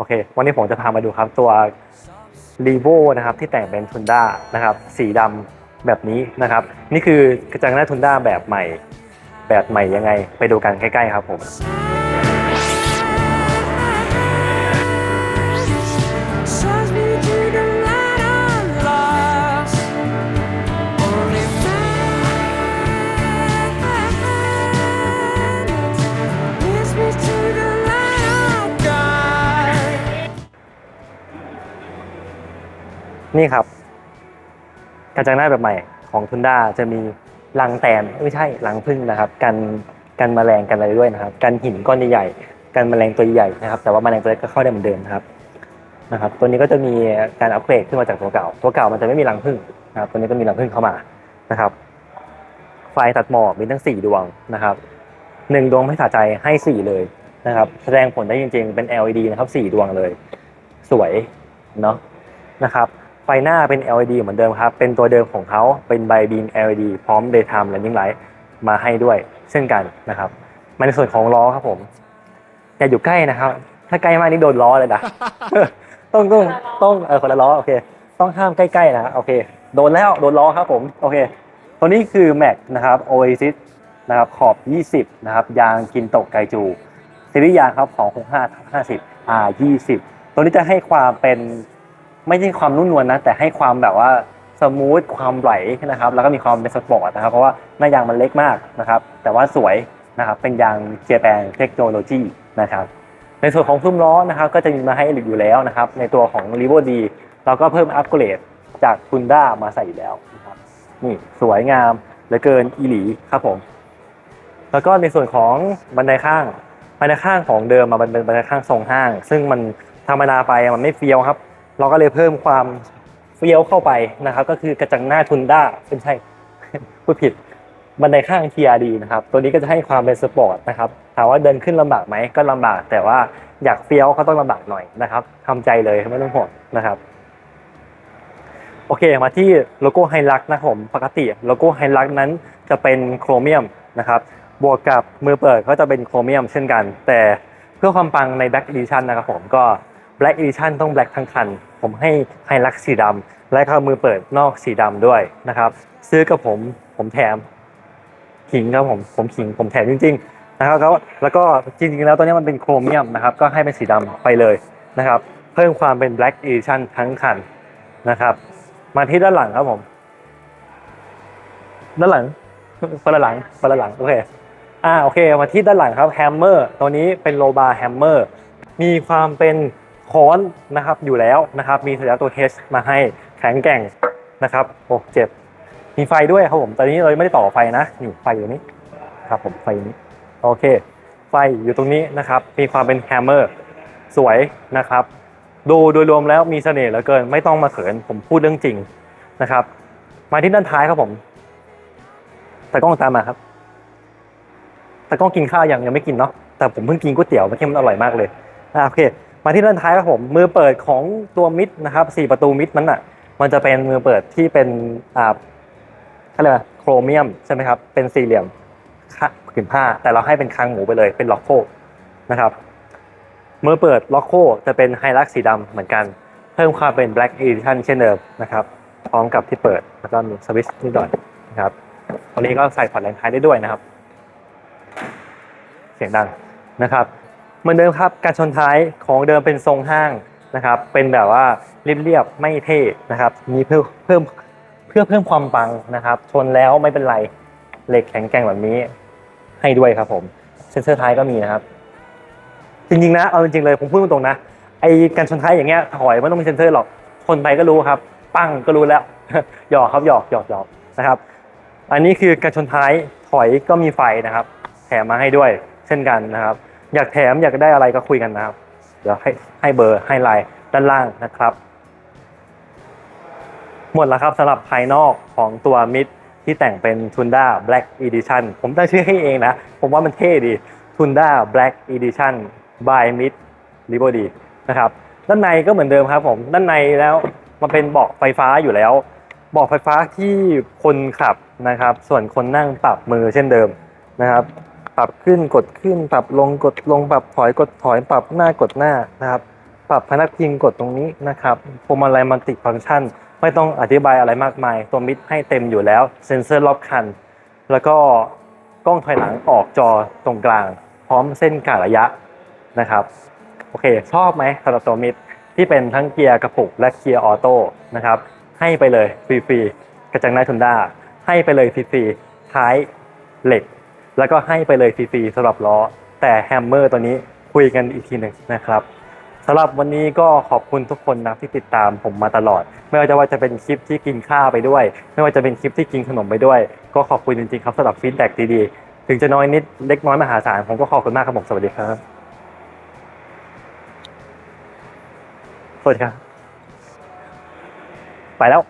โอเค วันนี้ผมจะพามาดูครับตัว r e v o นะครับที่แต่งเป็นทุนด้านะครับสีดำแบบนี้นะครับ นี่คือกระจังหน้าทุนด้าแบบใหม่ แบบใหม่ยังไง ไปดูกันใกล้ๆครับผม นี่ครับกระจังหน้าแบบใหม่ของทุนด้าจะมีรังแตนไม่ใช่รังพึ่งนะครับกันกันแมลงกันอะไรด้วยนะครับกันหินก้อนใหญ่ๆกันแมลงตัวใหญ่นะครับ แต่ว่าแมลงตัวเล็กก็เข้าได้เหมือนเดิมครับนะครับ ตัวนี้ก็จะมีการอัปเกรดขึ้นมาจากตัวเก่า ตัวเก่ามันจะไม่มีรังพึ่งนะครับตัวนี้ก็มีรังพึ่งเข้ามานะครับ ไฟตัดหมอกมีทั้งสี่ดวงนะครับหนึ่งดวงไม่สะใจให้สี่เลยนะครับ แสดงผลได้จริงๆเป็น LED นะครับสี่ดวงเลย สวยเนาะนะครับ ฟหน้าเป็น LED เหมือนเดิมครับ เป็นตัวเดิมของเขาเป็น by beam LED พร้อม daytime running light มาให้ด้วยเช่นกันนะครับมาในส่วนของล้อครับผม อย่าอยู่ใกล้นะครับ ถ้าใกล้มากนี่โดนล้อเลยนะต้องต้องต้องเออคนละล้อโอเค ต้องห้ามใกล้ๆนะโอเค โดนแล้วโดนล้อครับผมโอเค ตัวนี้คือ Mac นะครับ Oasis นะครับขอบ 20 นะครับ ยางกินตกไกจูซีรีส์ยางครับ 265 50 R 20 ตัวนี้จะให้ความเป็น ไม่ใช่ความนุ่มนวลนะ แต่ให้ความแบบว่าสมูทความไหลนะครับ แล้วก็มีความเป็นสปอร์ตนะครับเพราะว่าหน้ายางมันเล็กมากนะครับ แต่ว่าสวยนะครับเป็นยางเจแปนเทคโนโลยีนะครับ ในส่วนของซุ้มล้อนะครับ ก็จะมีมาให้อยู่แล้วนะครับ ในตัวของ r e v o D เราก็เพิ่มอัปเกรดจาก h ุนด้ามาใส่อยู่แล้วนะครับนี่สวยงามเหลือเกินอีหลีครับผม แล้วก็ในส่วนของบันไดข้างบันไดข้างของเดิมมาเป็นบันไดข้างทรงห้าง ซึ่งมันธรรมดาไปมันไม่เฟี้ยวครับ เราก็เลยเพิ่มความเฟี้ยวเข้าไปนะครับ ก็คือกระจังหน้าทุนด้าไม่ใช่พูดผิดบันไดข้าง TRD นะครับ ตัวนี้ก็จะให้ความเป็นสปอร์ตนะครับถามว่าเดินขึ้นลำบากไหมก็ลำบาก แต่ว่าอยากเฟี้ยวก็ต้องลำบากหน่อยนะครับทำใจเลยไม่ต้องห่วงนะครับโอเคมาที่โลโก้ไฮลักนะครับผมปกติโลโก้ไฮลักนั้นจะเป็นโครเมียมนะครับบวกกับมือเปิดก็จะเป็นโครเมียมเช่นกัน แต่เพื่อความปังใน Black Edition นะครับผมก็ Black Edition ต้อง Black ทั้งคัน ผมให้ไฮลักสีดำและก็มือเปิดนอกสีดำด้วยนะครับ ซื้อกับผมผมแถมขิงครับผมผมขิงผมแถมจริง ๆ นะครับแล้วแล้วก็จริงๆแล้วตัวนี้มันเป็นโครเมียมนะครับ ก็ให้เป็นสีดำไปเลยนะครับ เพิ่มความเป็น Black Edition ทั้งคันนะครับ มาที่ด้านหลังครับผม ด้านหลังคนละหลังคนละหลังโอเคอ่าโอเค มาที่ด้านหลังครับแฮมเมอร์ตัวนี้เป็นโลบาร์แฮมเมอร์มีความเป็น ค้อนนะครับอยู่แล้วนะครับ มีสัญลักษณ์ตัว H มาให้แข็งแกร่งนะครับโอ้เจ็บ มีไฟด้วยครับผมตอนนี้เราไม่ได้ต่อไฟนะนี่ไฟอยู่นี้ครับผมไฟนี้โอเค ไฟอยู่ตรงนี้นะครับ มีความเป็นแฮมเมอร์สวยนะครับ ดูโดยรวมแล้วมีเสน่ห์เหลือเกิน ไม่ต้องมาเขินผมพูดเรื่องจริงนะครับ มาที่ด้านท้ายครับผมตากล้องตามมาครับตากล้องกินข้าวยังยังไม่กินเนาะแต่ผมเพิ่งกินก๋วยเตี๋ยวเมื่อกี้มันอร่อยมากเลยอ่าโอเค มาที่ด้านท้ายครับผมมือเปิดของตัวมิดนะครับสี่ประตูมิดมันอะ มันจะเป็นมือเปิดที่เป็นอ่าเขาเรียกว่าโครเมียมใช่ไหมครับเป็นสี่เหลี่ยมผืนผ้า แต่เราให้เป็นคางหมูไปเลยเป็นล็อกโคนะครับมือเปิดล็อกโคจะเป็นไฮลักสีดำเหมือนกัน เพิ่มความเป็น Black Edition เช่นเดิมนะครับพร้อมกับที่เปิดแล้วก็มีสวิตช์นิดหน่อยนะครับตรงนี้ก็ใส่พอร์ตแรงท้ายได้ด้วยนะครับ เสียงดังนะครับ เหมือนเดิมครับการชนท้ายของเดิมเป็นทรงห้างนะครับ เป็นแบบว่าเรียบๆไม่เท่นะครับมีเพิ่มเพิ่มเพื่อเพิ่มความปังนะครับ ชนแล้วไม่เป็นไรเหล็กแข็งแกร่งแบบนี้ให้ด้วยครับผมเซนเซอร์ท้ายก็มีนะครับ จริงๆนะเอาจริงๆเลยผมพูดตรงๆนะไอ้การชนท้ายอย่างเงี้ยถอยไม่ต้องมีเซนเซอร์หรอกชนไปก็รู้ครับ ปั้งก็รู้แล้วหยอกครับหยอกหยอกหยอกนะครับ อันนี้คือการชนท้ายถอยก็มีไฟนะครับ แถมมาให้ด้วยเช่นกันนะครับ อยากแถมอยากได้อะไรก็คุยกันนะครับ เดี๋ยวให้ให้เบอร์ให้ไลน์ด้านล่างนะครับ หมดแล้วครับสำหรับภายนอกของตัวมิดที่แต่งเป็น Tunda Black Edition ผมตั้งชื่อให้เองนะ ผมว่ามันเท่ดี Tunda Black Edition by Mid l i b e r d y นะครับด้านในก็เหมือนเดิมครับผมด้านในแล้วมันเป็นเบาะไฟฟ้าอยู่แล้วเบาะไฟฟ้าที่คนขับนะครับ ส่วนคนนั่งปรับมือเช่นเดิมนะครับ ปรับขึ้นกดขึ้น ปรับลงกดลงปรับถอยกดถอย ปรับหน้ากดหน้านะครับปรับพนักพิงกดตรงนี้นะครับพวงมาลัยมัลติฟังก์ชัน ไม่ต้องอธิบายอะไรมากมาย ตัวมิดให้เต็มอยู่แล้ว เซ็นเซอร์รอบคัน แล้วก็กล้องถอยหลังออกจอตรงกลาง พร้อมเส้นกะระยะนะครับ โอเค ชอบไหมสำหรับตัวมิดที่เป็นทั้งเกียร์กระปุกและเกียร์ออโต้นะครับ ให้ไปเลยฟรีๆกระจังหน้าทุนด้าให้ไปเลยฟรีๆท้ายเหล็ก แล้วก็ให้ไปเลยฟรีๆสำหรับล้อ แต่แฮมเมอร์ตัวนี้คุยกันอีกทีหนึ่งนะครับสำหรับวันนี้ก็ขอบคุณทุกคนนะที่ติดตามผมมาตลอด ไม่ว่าจะว่าจะเป็นคลิปที่กินข้าวไปด้วย ไม่ว่าจะเป็นคลิปที่กินขนมไปด้วย ก็ขอบคุณจริงๆครับสำหรับฟีดแบ็กดีๆถึงจะน้อยนิดเล็กน้อยมหาศาลผมก็ขอบคุณมากครับผมสวัสดีครับสวัสดีครับ ไปแล้ว